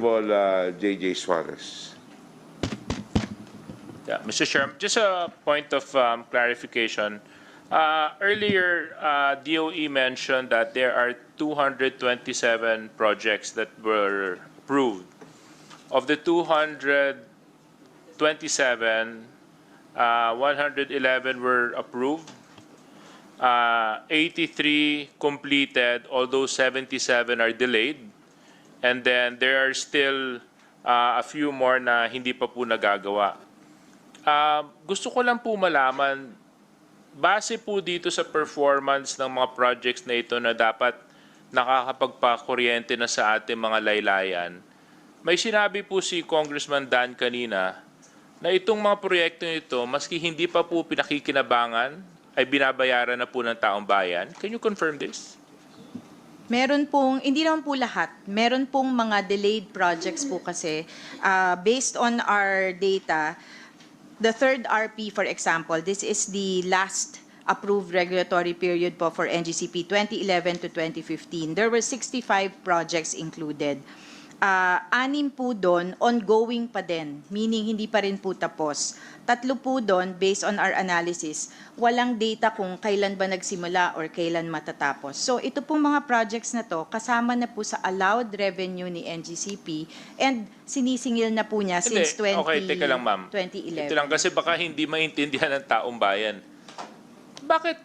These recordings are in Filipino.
Honorable uh, J.J. Suarez. Yeah, Mr. Chairman, just a point of um, clarification. Uh, Earlier, uh, DOE mentioned that there are 227 projects that were approved. Of the 227, uh, 111 were approved, uh, 83 completed, although 77 are delayed. And then there are still uh, a few more na hindi pa po nagagawa. Ah, gusto ko lang po malaman, base po dito sa performance ng mga projects na ito na dapat nakakapagpakuryente na sa ating mga laylayan, may sinabi po si Congressman Dan kanina na itong mga proyekto nito, maski hindi pa po pinakikinabangan, ay binabayaran na po ng taong bayan. Can you confirm this? Meron pong, hindi naman po lahat, meron pong mga delayed projects po kasi uh, based on our data, the third RP, for example, this is the last approved regulatory period po for NGCP 2011 to 2015. There were 65 projects included. Uh, anim po doon, ongoing pa din, meaning hindi pa rin po tapos. Tatlo po doon, based on our analysis, walang data kung kailan ba nagsimula or kailan matatapos. So ito pong mga projects na to, kasama na po sa allowed revenue ni NGCP and sinisingil na po niya Hindi. since 20, Okay, teka lang, ma'am. 2011. Ito lang kasi baka hindi maintindihan ng taong bayan. Bakit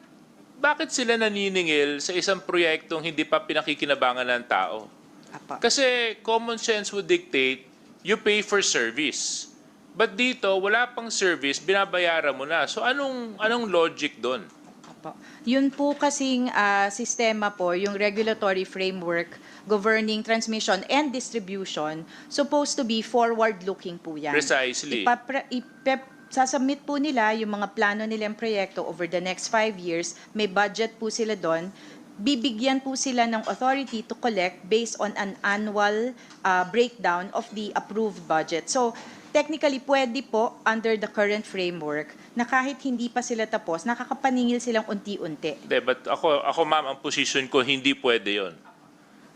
bakit sila naniningil sa isang proyektong hindi pa pinakikinabangan ng tao? Apa. Kasi common sense would dictate you pay for service. But dito, wala pang service, binabayaran mo na. So anong anong logic doon? Opo. Yun po kasing ah, sistema po, yung regulatory framework governing transmission and distribution, supposed to be forward-looking po yan. Precisely. Ipapra- ipep- sasubmit po nila yung mga plano nilang proyekto over the next five years, may budget po sila doon, bibigyan po sila ng authority to collect based on an annual uh, breakdown of the approved budget. So, technically, pwede po under the current framework na kahit hindi pa sila tapos, nakakapaningil silang unti-unti. Hindi, but ako, ako ma'am, ang position ko, hindi pwede yon.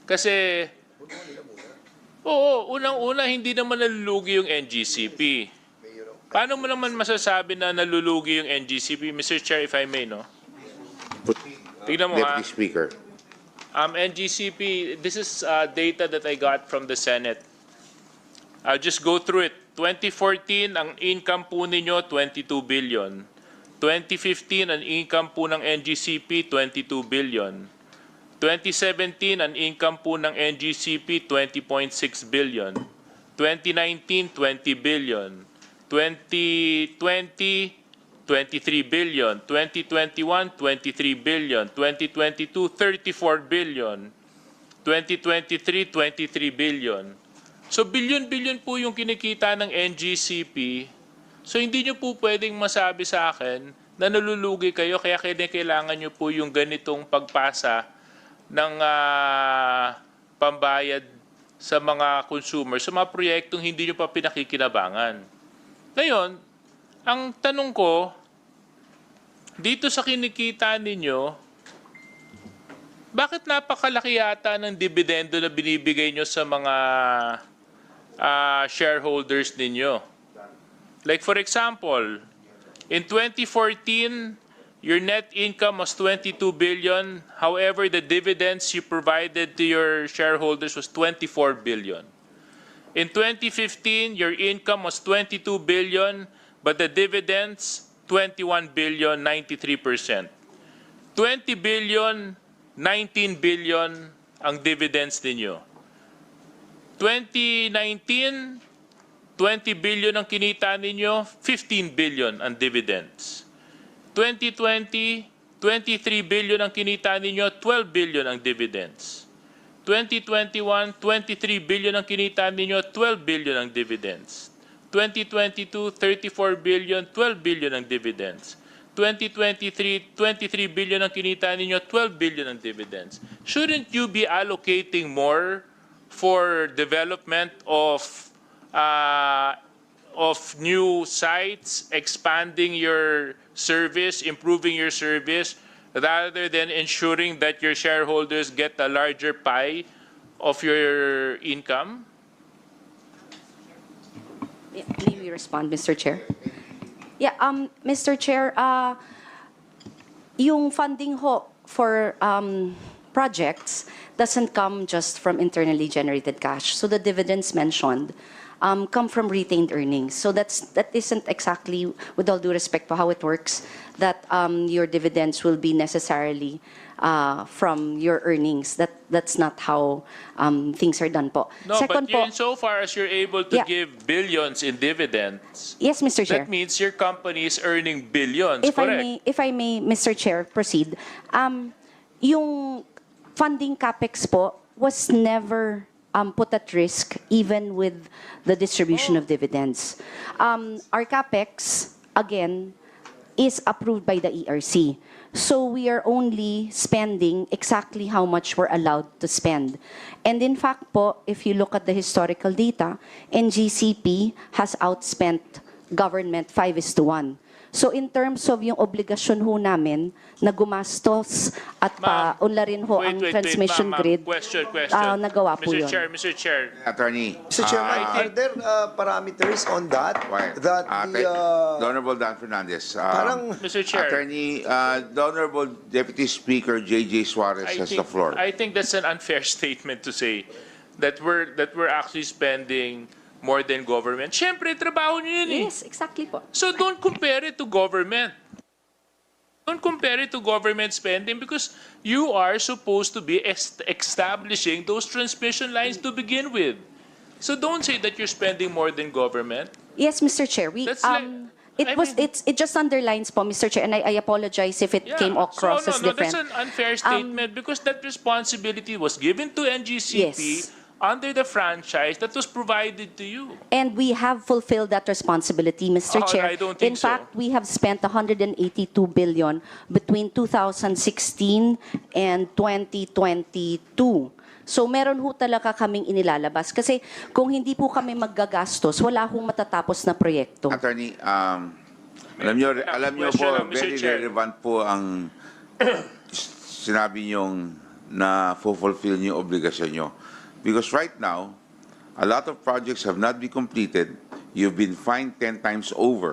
Kasi, oo, unang-una, hindi naman nalulugi yung NGCP. Paano mo naman masasabi na nalulugi yung NGCP? Mr. Chair, if I may, no? Tignan mo ha. Deputy Speaker. Um, NGCP, this is uh, data that I got from the Senate. I'll just go through it. 2014, ang income po ninyo, 22 billion. 2015, ang income po ng NGCP, 22 billion. 2017, ang income po ng NGCP, 20.6 billion. 2019, 20 billion. 2020, 23 billion. 2021, 23 billion. 2022, 34 billion. 2023, 23 billion. So billion-billion po yung kinikita ng NGCP. So hindi nyo po pwedeng masabi sa akin na nalulugi kayo kaya kailangan nyo po yung ganitong pagpasa ng ah, pambayad sa mga consumer sa mga proyektong hindi nyo pa pinakikinabangan. Ngayon, ang tanong ko, dito sa kinikita ninyo, bakit napakalaki yata ng dividendo na binibigay nyo sa mga ah, shareholders ninyo? Like for example, in 2014, your net income was 22 billion. However, the dividends you provided to your shareholders was 24 billion. In 2015, your income was 22 billion, but the dividends 21 billion, 93%. 20 billion, 19 billion ang dividends ninyo. 2019, 20 billion ang kinita ninyo, 15 billion ang dividends. 2020, 23 billion ang kinita ninyo, 12 billion ang dividends. 2021, 23 billion ang kinita ninyo, 12 billion ang dividends. 2022, 34 billion, 12 billion ang dividends. 2023, 23 billion ang kinita ninyo, 12 billion ang dividends. Shouldn't you be allocating more for development of uh, of new sites, expanding your service, improving your service, rather than ensuring that your shareholders get a larger pie of your income? Yeah, May we respond, Mr. Chair? Yeah, um, Mr. Chair, uh, yung funding ho for um, projects doesn't come just from internally generated cash. So the dividends mentioned um, come from retained earnings. So that's that isn't exactly, with all due respect to how it works, that um, your dividends will be necessarily uh, from your earnings. That that's not how um, things are done po. No, Second but po, you, so far as you're able to Yeah. give billions in dividends, yes, Mr. Chair. that means your company is earning billions, If I correct? may, if I may, Mr. Chair, proceed. Um, yung funding capex po was never um, put at risk even with the distribution of dividends. Um, our capex, again, is approved by the ERC. So we are only spending exactly how much we're allowed to spend. And in fact po, if you look at the historical data, NGCP has outspent government 5 is to 1. So in terms of yung obligasyon ho namin na gumastos at pa Ma'am, unlarin ho ang Wait, wait, wait, transmission ma'am, ma'am. grid, Question, question. ah, nagawa po Mr. yun. Chair, Mr. Chair, Attorney. Mr. Chairman, ah, are there uh, parameters on that? why- That ah, the, uh, the Honorable Dan Fernandez. ah, parang, Mr. Chair. Attorney, uh, the Honorable Deputy Speaker J.J. Suarez I has the think, floor. I think that's an unfair statement to say that we're, that we're actually spending more than government. Siyempre, trabaho niyo yun eh. Yes, exactly po. So don't compare it to government. Don't compare it to government spending because you are supposed to be est- establishing those transmission lines to begin with. So don't say that you're spending more than government. Yes, Mr. Chair, we, That's like- um, it I was, mean- it's, it just underlines po, Mr. Chair, and I, I apologize if it Yeah. came across so, no, as no, different. That's an unfair statement because that responsibility was given to NGCP Yes. Under the franchise that was provided to you. And we have fulfilled that responsibility, Mr. Oh, Chair. I don't think In so. fact, we have spent 182 billion between 2016 and 2022. So meron ho talaga kaming inilalabas. Kasi kung hindi po kami maggagastos, wala hong matatapos na proyekto. Attorney, um, alam nyo, alam nyo Question po, lang, very Chair. relevant po ang sinabi nyong na fulfill niyo obligasyon nyo. Because right now, a lot of projects have not been completed. You've been fined 10 times over.